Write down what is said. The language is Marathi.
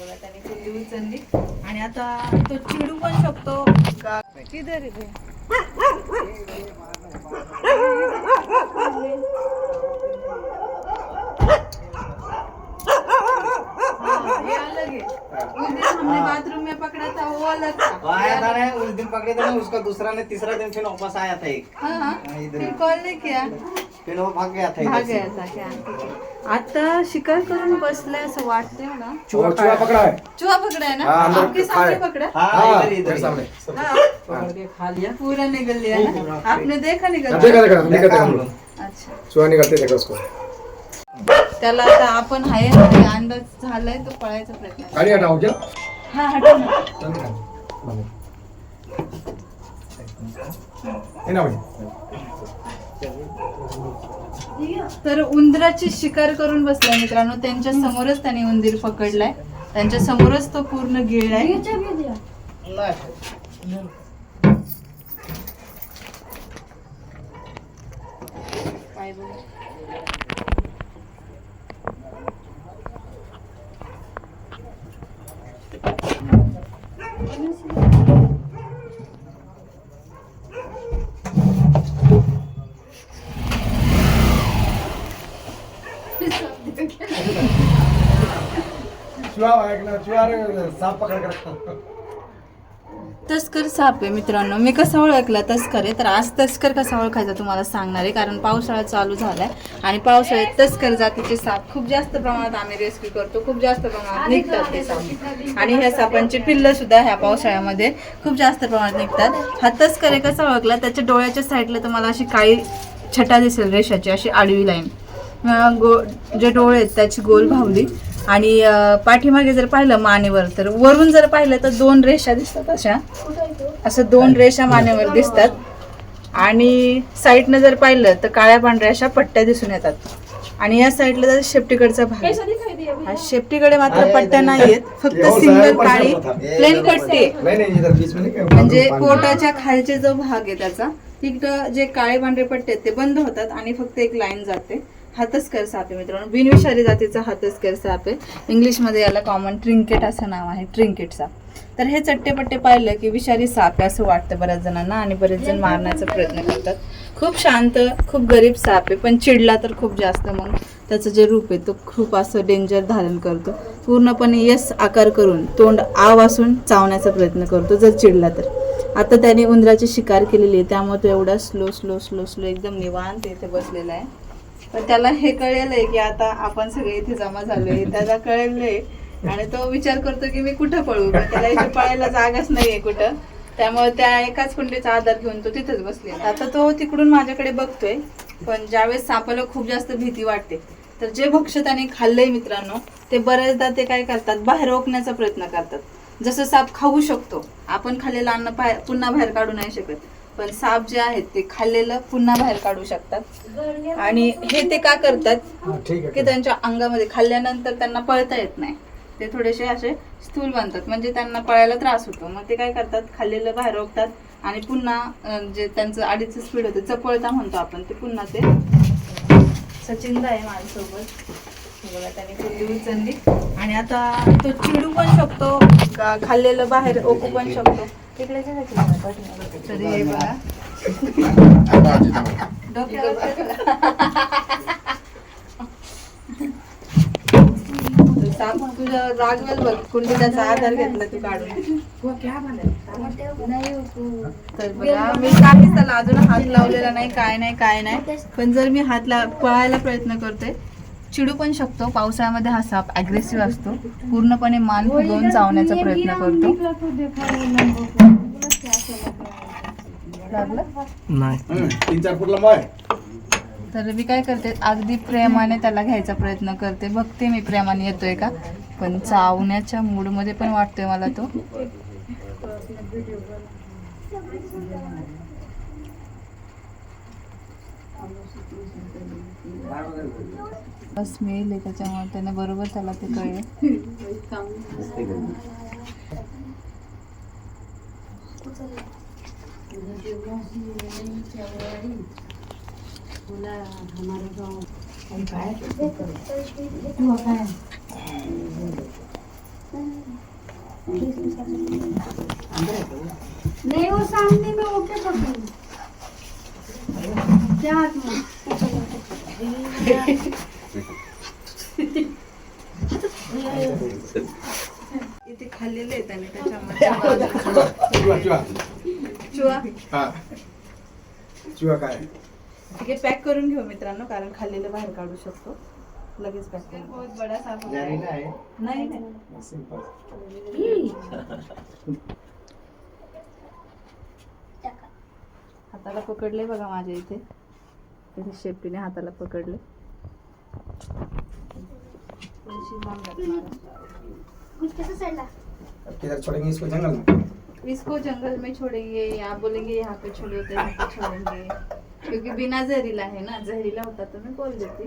बघा त्याने कुंडी उचलली आणि आता तो चिडू पण शकतो. किधर बाथरूम में पकड़ा था वो अलग था. वो आया था ना उस दिन पकड़े थे ना उसका दूसरा ने तीसरा दिन फिर वापस आया था एक। फिर ही। कॉल नहीं किया. वो भाग गया था भाग गया था क्या आता शिकार करून बसलाय असं वाटतंय मला चूहा चूहा पकड़ा है चूहा पकड़ा है ना? हाँ, अंदर आपके सामने खाए। पकड़ा. हाँ हाँ इधर सामने. हाँ. पूरा निकल लिया ना? आपने देखा निकल देखा देखा देखा देखा. हम हम लोग अच्छा. चूहा निकलते देखा उसको. त्याला आता आपण हाय हाय अंदाज झालाय तो पळायचा प्रयत्न गाड़ी हटाओ क्या हा हटव ना. ये ना भाई. तर उंदराची शिकार करून बसलाय मित्रांनो. त्यांच्या समोरच त्याने उंदीर पकडलाय. त्यांच्या समोरच तो पूर्ण गिळलाय काय बघ. चूहा एक ना चूहा रे सांप पकड़ कर रखा तस्कर साप आहे मित्रांनो. मी कसा ओळखला तस्कर आहे? तर आज तस्कर कसा ओळखायचा तुम्हाला सांगणार आहे कारण पावसाळा चालू झालाय आणि पावसाळ्यात तस्कर जातीचे साप खूप जास्त प्रमाणात आम्ही रेस्क्यू करतो खूप जास्त प्रमाणात निघतात ते साप. आणि ह्या सापांची पिल्ल सुद्धा ह्या पावसाळ्यामध्ये खूप जास्त प्रमाणात निघतात. हा तस्कर आहे कसा ओळखला? त्याच्या डोळ्याच्या साईडला तुम्हाला अशी काळी छटा दिसेल रेषाची अशी आडवी लाईन. गो जे डोळे आहेत त्याची गोल भावली. आणि पाठीमागे जर पाहिलं मानेवर तर वरून जर पाहिलं तर दोन रेषा दिसतात अशा. असं दोन रेषा मानेवर दिसतात. आणि साईडनं जर पाहिलं तर काळ्या पांढऱ्या अशा पट्ट्या दिसून येतात. आणि या साईडला जर शेपटीकडचा भाग. हा शेपटीकडे मात्र पट्ट्या नाही आहेत फक्त सिंगल काळी। प्लेन पट्टी म्हणजे पोटाच्या खालचे जो भाग आहे त्याचा तिकडं जे काळे पांढरे पट्टे आहेत ते बंद होतात आणि फक्त एक लाईन जाते. हातस्कर साप आहे मित्रांनो. बिनविषारी जातीचा हातस्कर साप. आहे इंग्लिशमध्ये याला कॉमन ट्रिंकेट असं नाव आहे ट्रिंकेट साप. तर हे चट्टेपट्टे पाहिलं की विषारी साप आहे असं वाटतं बऱ्याच जणांना आणि बरेच जण मारण्याचा प्रयत्न करतात. खूप शांत खूप गरीब साप आहे पण चिडला तर खूप जास्त मग त्याचं जे रूप आहे तो खूप असं डेंजर धारण करतो. पूर्णपणे यस आकार करून तोंड आव असून चावण्याचा प्रयत्न करतो जर चिडला तर. आता त्याने उंदराची शिकार केलेली आहे त्यामुळे तो एवढा स्लो स्लो स्लो स्लो एकदम निवांत इथे बसलेला आहे. पण त्याला हे कळलेलं की आता आपण सगळे इथे जमा झालोय त्याला कळलेलं आणि तो विचार करतो की मी कुठं पळू? पण त्याला इथे पळायला जागाच नाहीये कुठं. त्यामुळे त्या एकाच कुंडीचा आधार घेऊन तो तिथेच बसलेला आता तो तिकडून माझ्याकडे बघतोय पण ज्यावेळेस सापाला खूप जास्त भीती वाटते तर जे भक्ष त्याने खाल्लंय मित्रांनो ते बऱ्याचदा ते काय करतात? बाहेर रोखण्याचा प्रयत्न करतात. जसं साप खाऊ शकतो आपण खाल्लेलं अन्न पुन्हा बाहेर काढू नाही शकत. पण साप जे आहेत ते खाल्लेलं पुन्हा बाहेर काढू शकतात. आणि हे ते का करतात? की त्यांच्या अंगामध्ये खाल्ल्यानंतर त्यांना पळता येत नाही. ते थोडेसे असे स्थूल बनतात. म्हणजे त्यांना पळायला त्रास होतो. मग ते काय करतात? खाल्लेलं बाहेर रोखतात आणि पुन्हा जे त्यांचं अडीचं स्पीड होते चपळता म्हणतो आपण ते पुन्हा ते सचिंदा आहे माझ्यासोबत. बघा त्याने कुंडी उचलली. आणि आता तो चिडू पण शकतो खाल्लेलं बाहेर ओकू पण शकतो. तरी हे बघा. रागवेल बघ. त्याचा आधार घेतला तू काढून. तर बघा मी काहीच त्याला अजून हात लावलेला नाही काय नाही काय नाही. पण जर मी हात ला पळायला प्रयत्न करते चिडू पण शकतो पावसाळ्यामध्ये हा साप अग्रेसिव्ह असतो. पूर्णपणे मान फुगवून चावण्याचा प्रयत्न करतो. लागलं? हम्म, तीन चार फुट लंबा है तर मी काय करते? अगदी प्रेमाने त्याला घ्यायचा प्रयत्न करते. बघते मी प्रेमाने येतोय का? पण चावण्याच्या मूडमध्ये पण वाटतोय मला तो. स्मेल आहे त्याच्यामुळे त्याने बरोबर त्याला ते कळले. नहीं वो हो, सामने में वो पकड़ इथे खाल्लेले आहेत हा करून घेऊ मित्रांनो कारण खाल्लेलं बाहेर काढू शकतो लगेच पॅक है. नाही हाताला पकडले बघा माझ्या इथे इथे शेपटीने हाताला पकडले. इसको जंगल में? इसको जंगल में छोड़ेंगे या बोलेंगे यहाँ पे छोड़े तो यहाँ पे छोड़ेंगे। क्योंकि बिना जहरीला है ना जहरीला होता तो मैं बोल देती।